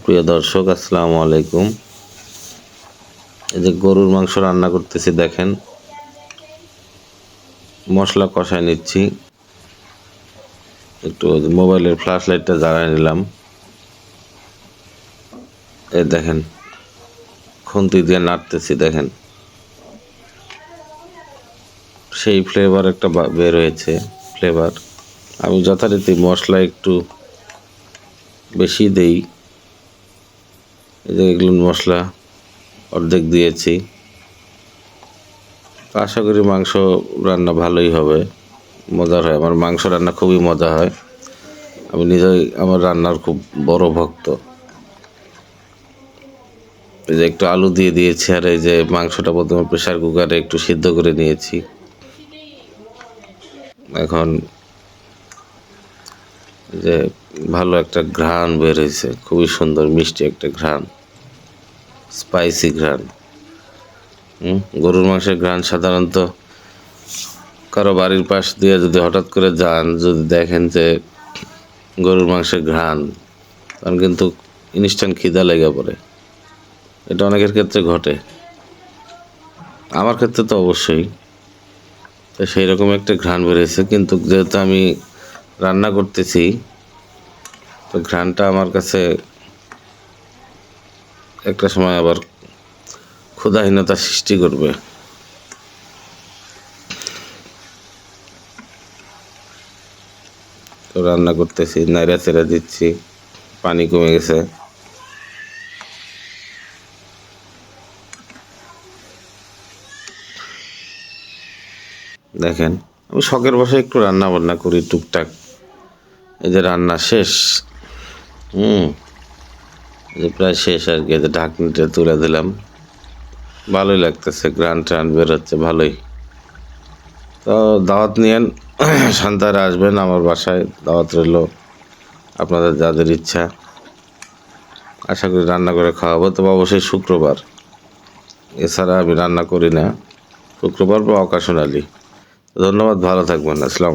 প্রিয় দর্শক, আসসালামু আলাইকুম। এই যে গরুর মাংস রান্না করতেছি, দেখেন। মশলা কষায় নিচ্ছি। একটু মোবাইলের ফ্ল্যাশ লাইটটা জ্বালায় নিলাম। এই দেখেন, খুন্তি দিয়ে নাড়তেছি, দেখেন। সেই ফ্লেভার একটা বের হয়েছে ফ্লেভার আমি যথারীতি মশলা একটু বেশি দেই। এই যে এগুলো মশলা অর্ধেক দিয়েছি। আশা করি মাংস রান্না ভালোই হবে, মজার হয়। আমার মাংস রান্না খুবই মজা হয়। আমি নিজেই আমার রান্নার খুব বড় ভক্ত। এই যে একটু আলু দিয়ে দিয়েছি আর এই যে মাংসটা প্রথমে প্রেশার কুকারে একটু সিদ্ধ করে নিয়েছি। এখন যে ভালো একটা ঘ্রাণ বের হয়েছে খুবই সুন্দর, মিষ্টি একটা ঘ্রাণ স্পাইসি ঘ্রাণ। গরুর মাংসের ঘ্রাণ সাধারণত কারও বাড়ির পাশ দিয়ে যদি হঠাৎ করে যান, যদি দেখেন যে গরুর মাংসের ঘ্রাণ তখন কিন্তু ইনস্ট্যান্ট খিদা লেগে পড়ে। এটা অনেকের ক্ষেত্রে ঘটে। আমার ক্ষেত্রে তো অবশ্যই। তো সেই রকম একটা ঘ্রাণ বেরিয়েছে কিন্তু যেহেতু আমি রান্না করতেছি। তো ঘ্রাণটা আমার কাছে একটা সময় আবার ক্ষুধাহীনতা সৃষ্টি করবে। তো রান্না করতেছি নাইরা চেরা দিচ্ছি, পানি কমে গেছে। দেখেন, আমি শখের বসে একটু রান্না বান্না করি টুকটাক। যে রান্না শেষ, হুম প্রায় শেষ আর কি ঢাকনিটা তুলে দিলাম। ভালোই লাগতেছে গ্রান ট্রান বেরোচ্ছে, ভালোই। তো দাওয়াত নিয়েন, শান্তারা আসবেন আমার বাসায়, দাওয়াত রইল আপনাদের যাদের ইচ্ছা। আশা করি রান্না করে খাওয়াবো, তবে অবশ্যই শুক্রবার। এছাড়া আমি রান্না করি না, শুক্রবার বা অকাশনালি ধন্যবাদ, ভালো থাকবেন, আসসালাম